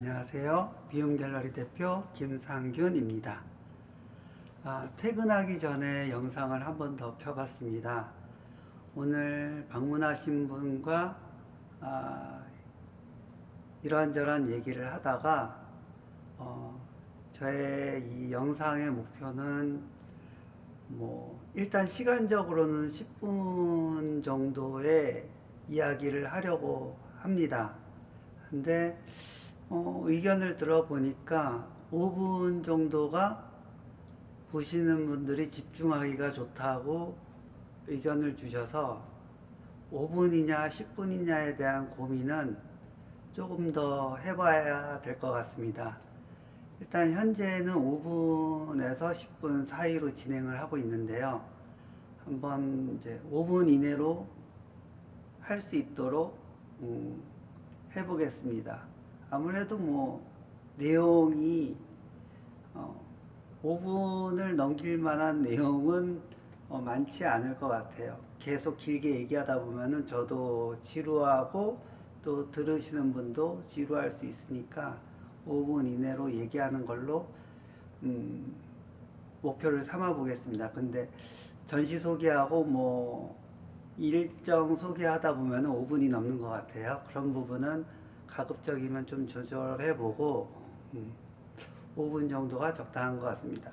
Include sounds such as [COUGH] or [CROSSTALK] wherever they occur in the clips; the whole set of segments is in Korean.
안녕하세요. 비움 갤러리 대표 김상균입니다. 아, 퇴근하기 전에 영상을 한 번 더 켜봤습니다. 오늘 방문하신 분과 아, 이런저런 얘기를 하다가 어, 저의 이 영상의 목표는 뭐 일단 시간적으로는 10분 정도의 이야기를 하려고 합니다. 근데 어, 의견을 들어보니까 5분 정도가 보시는 분들이 집중하기가 좋다고 의견을 주셔서 5분이냐 10분이냐에 대한 고민은 조금 더 해봐야 될 것 같습니다. 일단 현재는 5분에서 10분 사이로 진행을 하고 있는데요. 한번 이제 5분 이내로 할 수 있도록 음, 해보겠습니다. 아무래도 뭐 내용이 어, 5분을 넘길 만한 내용은 어, 많지 않을 것 같아요. 계속 길게 얘기하다 보면은 저도 지루하고 또 들으시는 분도 지루할 수 있으니까 5분 이내로 얘기하는 걸로 음, 목표를 삼아 보겠습니다. 근데 전시 소개하고 뭐 일정 소개하다 보면은 5분이 넘는 것 같아요. 그런 부분은 가급적이면 좀 조절해 보고 음, 5분 정도가 적당한 것 같습니다.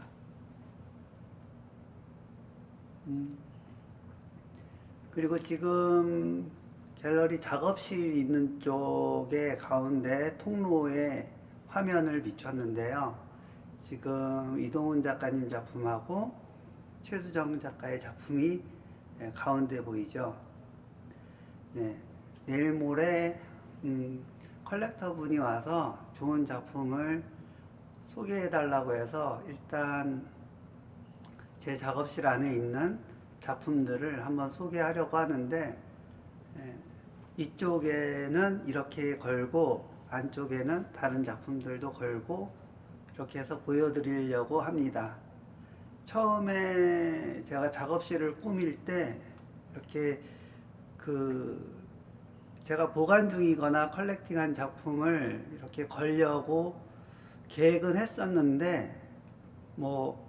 음, 그리고 지금 갤러리 작업실 있는 쪽에 가운데 통로에 화면을 비췄는데요. 지금 이동훈 작가님 작품하고 최수정 작가의 작품이 예, 가운데 보이죠. 네, 내일 모레 음, 컬렉터 분이 와서 좋은 작품을 소개해 달라고 해서 일단 제 작업실 안에 있는 작품들을 한번 소개하려고 하는데 예, 이쪽에는 이렇게 걸고 안쪽에는 다른 작품들도 걸고 이렇게 해서 보여드리려고 합니다. 처음에 제가 작업실을 꾸밀 때 이렇게 그 제가 보관 중이거나 컬렉팅한 작품을 이렇게 걸려고 계획은 했었는데 뭐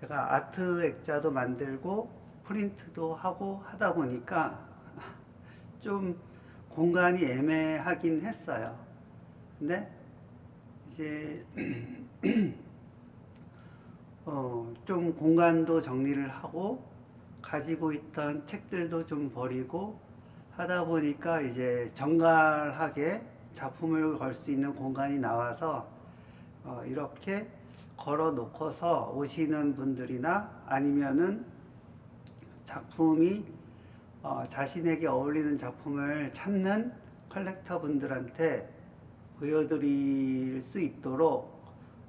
제가 아트 액자도 만들고 프린트도 하고 하다 보니까 [LAUGHS] 좀 공간이 애매하긴 했어요. 근데 이제 [CLEARS THROAT] 어, 좀 공간도 정리를 하고 가지고 있던 책들도 좀 버리고 하다 보니까 이제 정갈하게 작품을 걸 수 있는 공간이 나와서 어, 이렇게 걸어 놓고서 오시는 분들이나 아니면은 작품이 어, 자신에게 어울리는 작품을 찾는 컬렉터 분들한테 보여드릴 수 있도록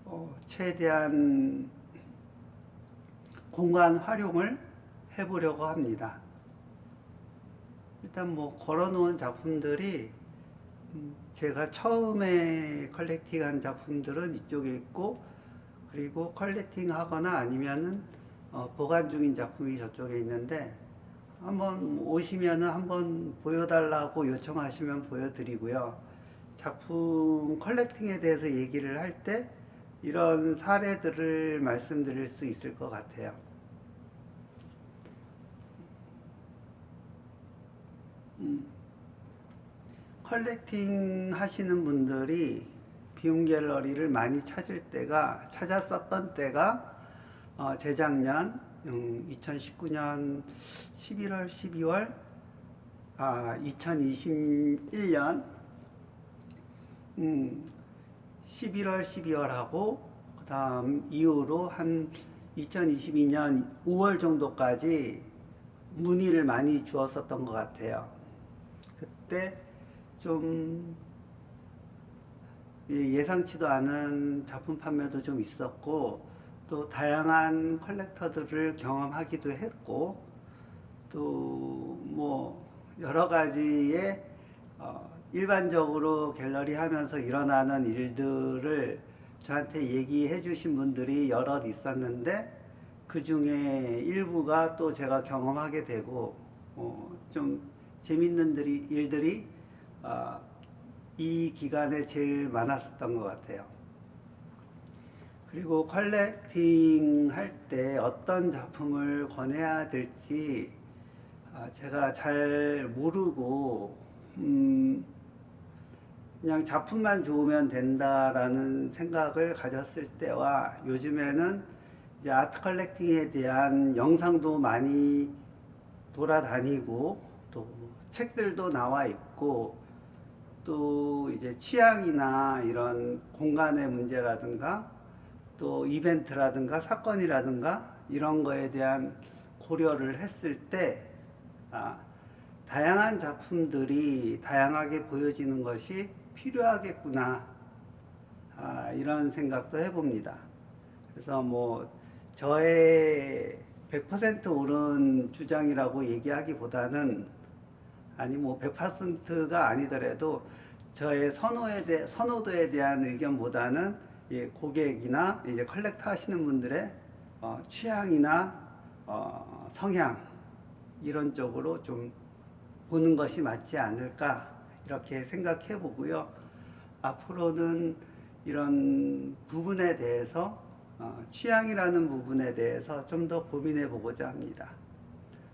어, 최대한 공간 활용을 해보려고 합니다. 일단 뭐 걸어놓은 작품들이 음, 제가 처음에 컬렉팅한 작품들은 이쪽에 있고 그리고 컬렉팅 하거나 아니면은 어, 보관 중인 작품이 저쪽에 있는데 한번 오시면은 한번 보여달라고 요청하시면 보여드리고요. 작품 컬렉팅에 대해서 얘기를 할 때 이런 사례들을 말씀드릴 수 있을 것 같아요. 음, 컬렉팅 하시는 분들이 비움 갤러리를 많이 찾을 때가 찾았었던 때가 어, 재작년 음, 2019년 11월 12월 아 2021년 음, 11월 12월하고 그 다음 이후로 한 2022년 5월 정도까지 문의를 많이 주었었던 것 같아요. 그때 좀 예상치도 않은 작품 판매도 좀 있었고 또 다양한 컬렉터들을 경험하기도 했고 또 뭐 여러 가지의 어 일반적으로 갤러리 하면서 일어나는 일들을 저한테 얘기해 주신 분들이 여럿 있었는데 그 중에 일부가 또 제가 경험하게 되고 어 좀 재밌는 들이, 일들이 어, 이 기간에 제일 많았었던 것 같아요. 그리고 컬렉팅 할 때 어떤 작품을 권해야 될지 아, 제가 잘 모르고 음, 그냥 작품만 좋으면 된다라는 생각을 가졌을 때와 요즘에는 이제 아트 컬렉팅에 대한 영상도 많이 돌아다니고 또 책들도 나와 있고 또 이제 취향이나 이런 공간의 문제라든가 또 이벤트라든가 사건이라든가 이런 거에 대한 고려를 했을 때 아, 다양한 작품들이 다양하게 보여지는 것이 필요하겠구나 아, 이런 생각도 해봅니다. 그래서 뭐 저의 100% 옳은 주장이라고 얘기하기보다는 아니 뭐 100%가 아니더라도 저의 선호에 대 선호도에 대한 의견보다는 예, 고객이나 이제 컬렉터 하시는 분들의 어, 취향이나 어, 성향 이런 쪽으로 좀 보는 것이 맞지 않을까 이렇게 생각해 보고요. 앞으로는 이런 부분에 대해서 어, 취향이라는 부분에 대해서 좀 더 고민해 보고자 합니다.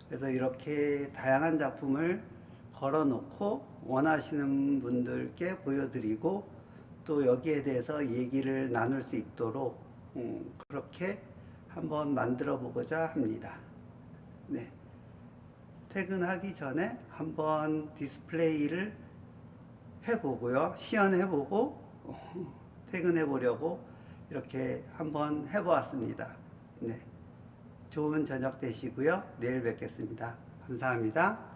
그래서 이렇게 다양한 작품을 걸어놓고 원하시는 분들께 보여드리고 또 여기에 대해서 얘기를 나눌 수 있도록 음, 그렇게 한번 만들어 보고자 합니다. 네. 퇴근하기 전에 한번 디스플레이를 해보고요. 시연해보고 [LAUGHS] 퇴근해 보려고 이렇게 한번 해보았습니다. 네. 좋은 저녁 되시고요. 내일 뵙겠습니다. 감사합니다.